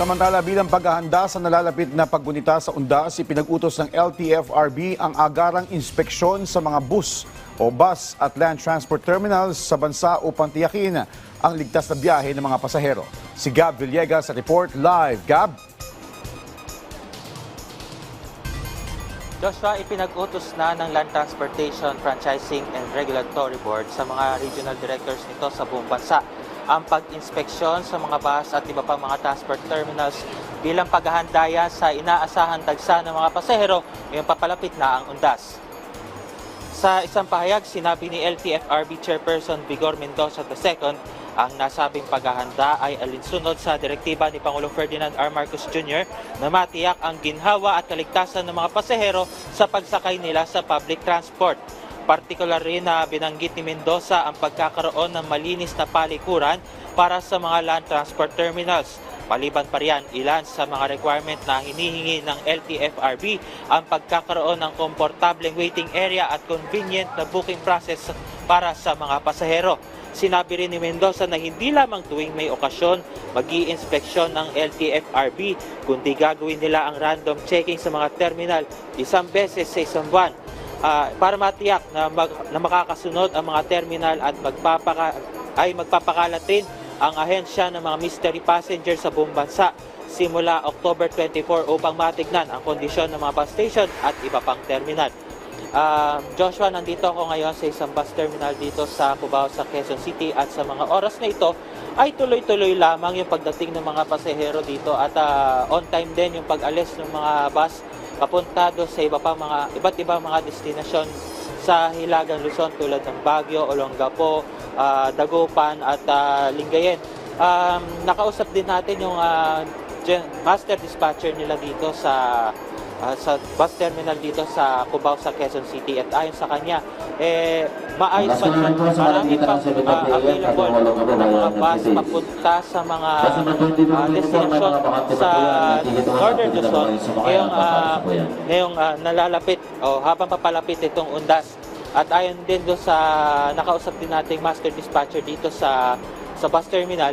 Samantala bilang paghahanda sa nalalapit na paggunita sa undas, ipinag-utos ng LTFRB ang agarang inspeksyon sa mga bus o bus at land transport terminals sa bansa upang tiyakin ang ligtas na biyahe ng mga pasahero. Si Gab Villegas sa report live. Gab? Joshua, ipinag-utos na ng Land Transportation Franchising and Regulatory Board sa mga regional directors nito sa buong bansa ang pag-inspeksyon sa mga bus at iba pang mga transport terminals bilang paghahanda yan sa inaasahan tagsa ng mga pasahero ngayong papalapit na ang undas. Sa isang pahayag, sinabi ni LTFRB Chairperson Vigor Mendoza II, ang nasabing paghahanda ay alinsunod sa direktiba ni Pangulong Ferdinand R. Marcos Jr. na matiyak ang ginhawa at kaligtasan ng mga pasahero sa pagsakay nila sa public transport. Partikular rin na binanggit ni Mendoza ang pagkakaroon ng malinis na palikuran para sa mga land transport terminals. Maliban pa riyan, ilan sa mga requirement na hinihingi ng LTFRB ang pagkakaroon ng komportableng waiting area at convenient na booking process para sa mga pasahero. Sinabi rin ni Mendoza na hindi lamang tuwing may okasyon mag inspeksyon ng LTFRB, kundi gagawin nila ang random checking sa mga terminal isang beses sa isang buwan ah, para matiyak na, mag, na makakasunod ang mga terminal at magpapaka, ay magpapakalat rin ang ahensya ng mga mystery passenger sa buong bansa simula October 24 upang matignan ang kondisyon ng mga bus station at iba pang terminal. Ah, Joshua, nandito ako ngayon sa isang bus terminal dito sa Cubao sa Quezon City at sa mga oras na ito ay tuloy-tuloy lamang yung pagdating ng mga pasahero dito at ah, on time din yung pag-alis ng mga bus papunta doon sa iba pa mga iba't ibang mga destinasyon sa Hilagang Luzon tulad ng Baguio, Olongapo, ah, Dagupan at ah, Lingayen. Um, nakausap din natin yung gen- master dispatcher nila dito sa ah, sa bus terminal dito sa Cubao sa Quezon City. At ayon sa kanya eh maayos pa naman marami pang ah, available na mga bus papunta sa mga ah, destinasyon sa Northern Luzon. ngayong, ah, ngayong ah, nalalapit o habang papalapit itong undas. At ayon din doon sa nakausap din nating master dispatcher dito sa sa bus terminal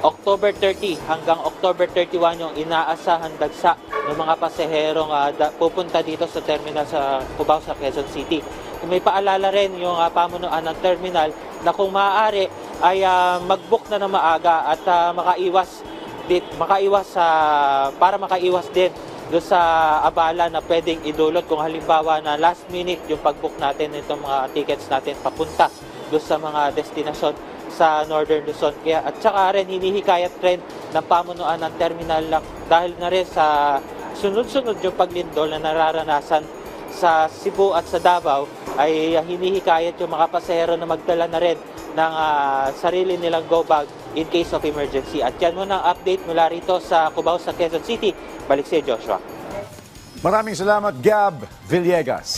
October 30 hanggang October 31 yung inaasahan dagsa ng mga pasaherong ah, da- pupunta dito sa terminal sa Cubao sa Quezon City. May paalala rin yung ah, pamunuan ng terminal na kung maaari ay ah, mag-book na ng maaga at ah, makaiwas dit, makaiwas sa para makaiwas din doon sa abala na pwedeng idulot kung halimbawa na last minute yung pag-book natin nitong mga tickets natin papunta doon sa mga destinasyon sa Northern Luzon. Kaya at saka rin hinihikayat rin ng pamunuan ng terminal lang dahil na rin sa sunod-sunod yung paglindol na nararanasan sa Cebu at sa Davao ay hinihikayat yung mga pasahero na magdala na rin ng ah, sarili nilang go bag in case of emergency. At yan muna ang update mula rito sa Cubao sa Quezon City. Balik si Joshua. Maraming salamat Gab Villegas.